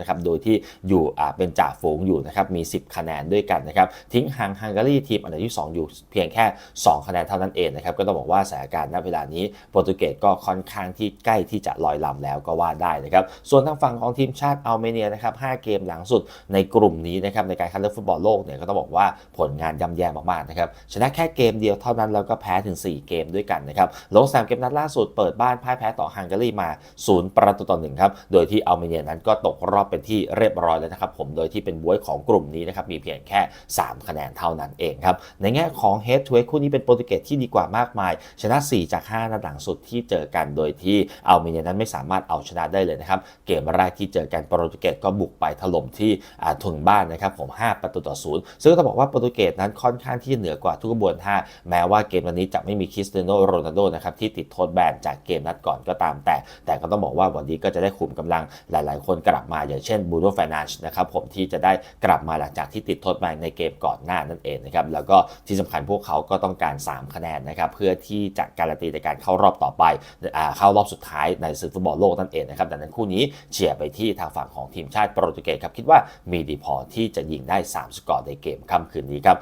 นะครับโดยที่อยู่เป็นจ่าฝูงอยู่นะครับมี 10 คะแนนด้วยกันนะครับทิ้งห่างฮังการีทีมอันดับที่ 2 อยู่เพียงแค่ 2 คะแนนเท่านั้นเองนะครับก็ต้องบอกว่าสถานการณ์ณเวลานี้โปรตุเกสก็ค่อนข้างที่ใกล้ที่จะลอยลำแล้วก็ว่าได้นะครับส่วนทางฝั่งของทีมชาติอัลเมเนียนะครับ5เกมหลังสุดในกลุ่มนี้นะครับในการคัดเลือกฟุตบอลโลกเนี่ยก็ต้องบอกว่าผลงานย่ำแย่มากๆนะครับชนะแค่เกมเดียวเท่านั้นแล้วก็แพ้ถึง 4 เกมด้วยกันนะครับลงสนามเกมนัดล่าสุดเปิดบ้านพ่ายแพ้ต่อฮังการีมา0ประตูต่อหนึ่งครับโดยที่อัลเมเนียนั้นก็ตกรอบเป็นที่เรียบร้อยแล้วนะครับผมโดยที่เป็นบวยของกลุ่มนี้นะครับมีเพียงแค่ 3 คะแนนเท่านั้นเองครับในแง่ของ head to head คู่นี้เป็นโปรตุเกสที่ดีกว่ามากมาย ชนะ 4 จาก5นัดหลังสุดที่เจอกันโดยที่อัลเมเนียนั้นไม่สามารถเอาชนะได้เลยนะครับเกมแรกที่เจอกันโปรตุเกสก็บุกไปถล่มที่อ่าถึงบ้านนะครับผม 5 ประตูต่อศูนย์ซึ่งต้องบอกว่าโปรตุเกสนั้นค่อนข้างที่เหนือกว่าทุกกระบวนท่าแม้ว่าเกมวันนี้จะไม่มีคริสเตียโนโรนัลโดนะครับที่ติดโทษแบนจากเกมนัดก่อนก็ตามแต่ แต่ก็ต้องบอกว่าวันนี้ก็จะได้ขุมกำลังหลาย ๆ คนกลับมาอย่างเช่นบูโนแฟนานชนะครับผมที่จะได้กลับมาหลังจากที่ติดโทษมาในเกมก่อนหน้านั่นเองนะครับแล้วก็ที่สำคัญพวกเขาก็ต้องการ 3 คะแนนนะครับเพื่อที่จะการันตีในการเข้ารอบต่อไปอเข้ารอบสุดท้ายในศึกฟุตบอลโลกนั่นเองนะครับดังนั้นคู่นี้เชียร์ไปที่ทางฝั่งของทีมชาติโปรตุเกสครับคิดว่ามีดีพอที่จะยิงได้ 3 สกอร์ในเกมค่ำคืนนี้ครับ